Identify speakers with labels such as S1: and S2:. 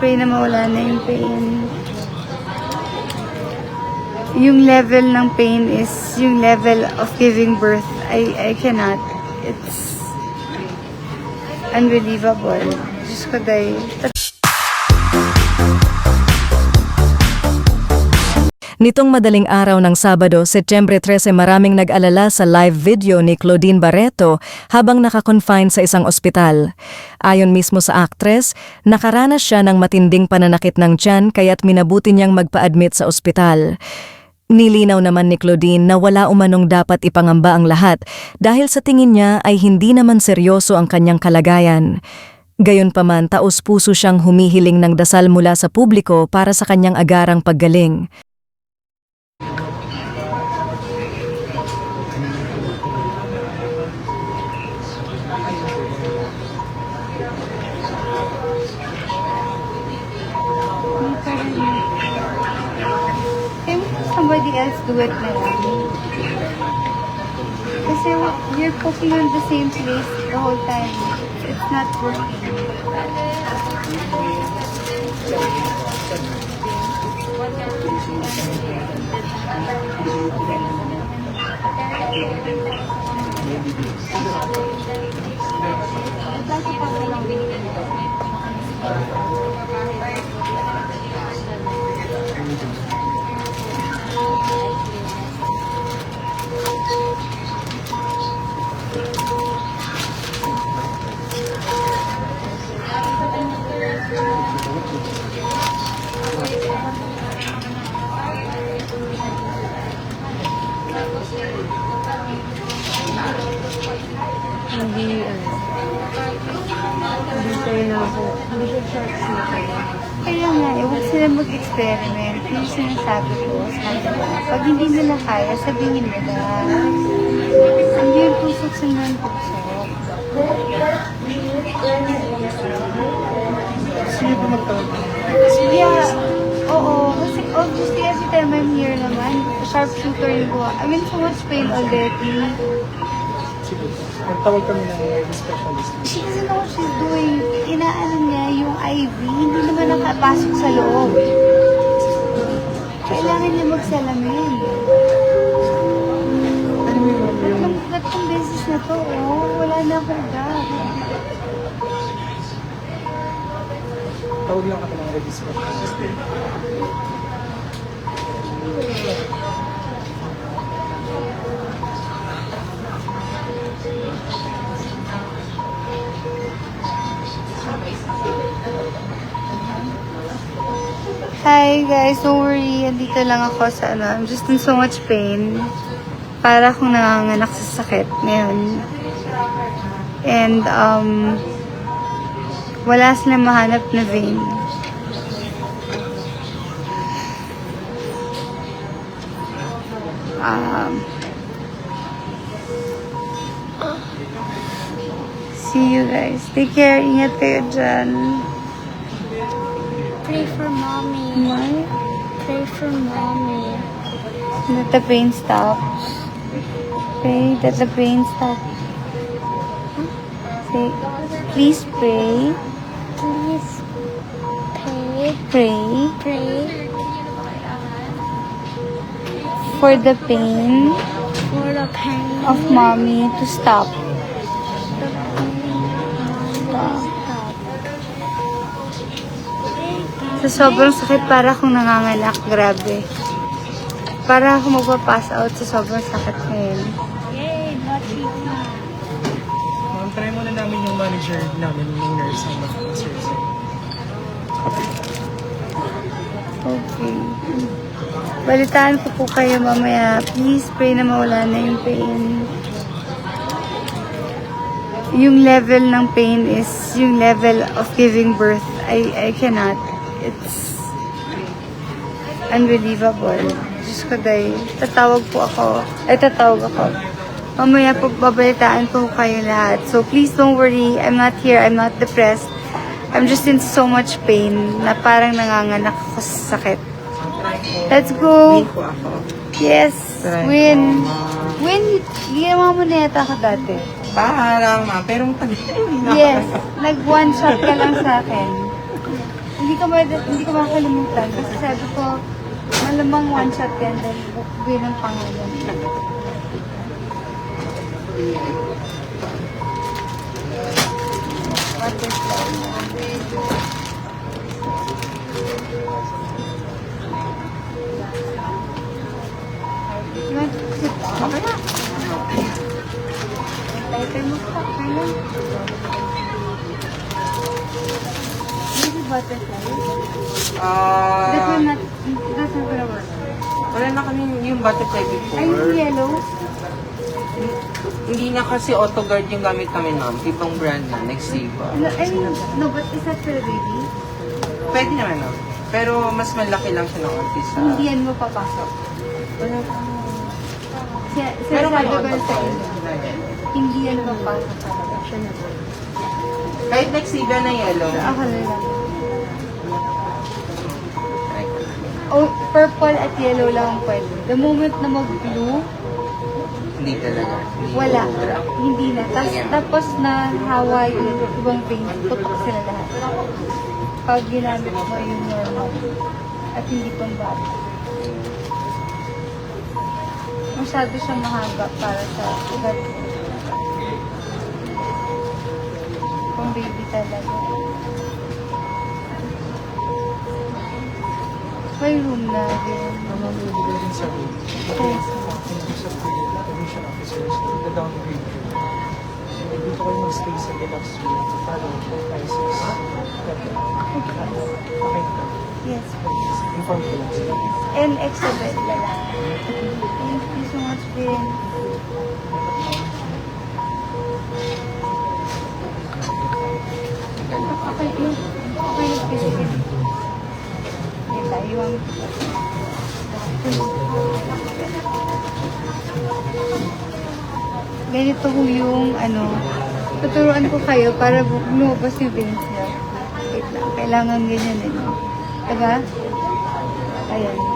S1: pray na mawala na yung pain. Yung level ng pain is yung level of giving birth. I, I cannot. It's unbelievable. Diyos ko dahil.
S2: Nitong madaling araw ng Sabado, Setyembre 13, maraming nag-alala sa live video ni Claudine Barreto habang nakakonfine sa isang ospital. Ayon mismo sa actress, nakaranas siya ng matinding pananakit ng tiyan kaya't minabuti niyang magpa-admit sa ospital. Nilinaw naman ni Claudine na wala umanong dapat ipangamba ang lahat dahil sa tingin niya ay hindi naman seryoso ang kanyang kalagayan. Gayunpaman, taos-puso siyang humihiling ng dasal mula sa publiko para sa kanyang agarang paggaling.
S1: Somebody else do it na lang? Kasi you're cooking on the same place the whole time. It's not working. Sila mag-experiment. Yung sinasabi ko sa kanila. Pag hindi nila kaya, sabihin nila. Hindi yung tusok sa ng tusok.
S3: Sino ba magtawag?
S1: Yeah. Oo. Kasi obviously, every time I'm here naman, sharpshooter yung gawa. I'm in so much pain already.
S3: Sige. Magtawag kami ng specialist.
S1: She doesn't know what she's doing. Inaano niya yung IV. Hindi naman nakapasok sa loob. Kailangan niya magsalamin. Tatlong, tatlong beses na to, oh. Wala na akong gag.
S3: tawag lang kami ng specialist?
S1: Hi guys, don't worry. Andito lang ako sa ano. I'm just in so much pain. Para akong nanganganak sa sakit ngayon. And, um, wala silang mahanap na vein. Um, see you guys. Take care. Ingat kayo dyan.
S4: Pray for mommy. Pray for mommy.
S1: That the pain stops. Pray that the pain stops. Say, please pray,
S4: Please pray,
S1: pray
S4: pray
S1: for the pain
S4: for the pain
S1: of mommy to stop.
S4: the pain
S1: Stop. Sa sobrang sakit, para akong nanganganak. Grabe. Para ako magpa-pass out sa sobrang sakit ngayon.
S4: Yay, lucky na.
S3: Ma'am, try muna namin yung manager namin, yung nurse ang mag-surgery.
S1: Okay. Balitaan ko po kayo mamaya. Please pray na mawala na yung pain. Yung level ng pain is yung level of giving birth. I, I cannot. It's unbelievable. Diyos ko dahil. Tatawag po ako. Ay, tatawag ako. Mamaya po babalitaan po kayo lahat. So please don't worry. I'm not here. I'm not depressed. I'm just in so much pain na parang nanganganak ako sa sakit. Let's go! Yes! Win! Win! Ginawa mo na yata ako dati.
S3: Parang, ma'am, pero tagal.
S1: Yes! Nag one shot ka lang sa akin. Hindi ko, ma- hindi ko makakalimutan. Kasi sabi ko, malamang one shot yan dahil buhay ng pangalan. Butterfly. You want to sit down? Okay na. Title mo pa. Kaya. Is butterfly.
S5: Ah,
S1: That will not, that's not gonna work.
S5: wala na kami yung butterfly
S1: Ay,
S5: before.
S1: yung yellow?
S5: Hindi na kasi auto guard yung gamit namin ma'am. Ibang brand na, Nexiva.
S1: No, I mean, no, but is that for the baby?
S5: Pwede naman ma'am. Pero mas malaki lang siya ng konti sa...
S1: Hindi yan mo papasok.
S5: Wala pa.
S1: Siya, siya
S5: Pero
S1: sabi ba sa inyo? Hindi yan papasok talaga. Siya na.
S5: Kahit Nexiva na yellow.
S1: Ako na lang. Oh, purple at yellow lang ang pwede. The moment na mag-blue,
S5: Hindi talaga. Hindi
S1: wala.
S5: sobra.
S1: Hindi na. Tas, tapos na hawa yung ibang things, putok sila lahat. Pag ginamit mo yung normal at hindi pang bago. Masyado siyang mahaba para sa ko. Kung baby talaga. May room na
S3: ibigay din sa room?
S1: Yes.
S3: Thank you sa commission officers. The-downgrade ko. Dito kayo mag-stay sa deluxe room para po prices. Okay.
S1: Yes.
S3: Inform ko lang sila.
S1: And extra bed na lang. Thank you so much, Ben. Okay, yun. Okay, yun. Yung... Ganito ho yung, ano, tuturuan ko kayo para lumabas yung veins niyo. Wait lang, kailangan ganyan eh. Diba? Ayan.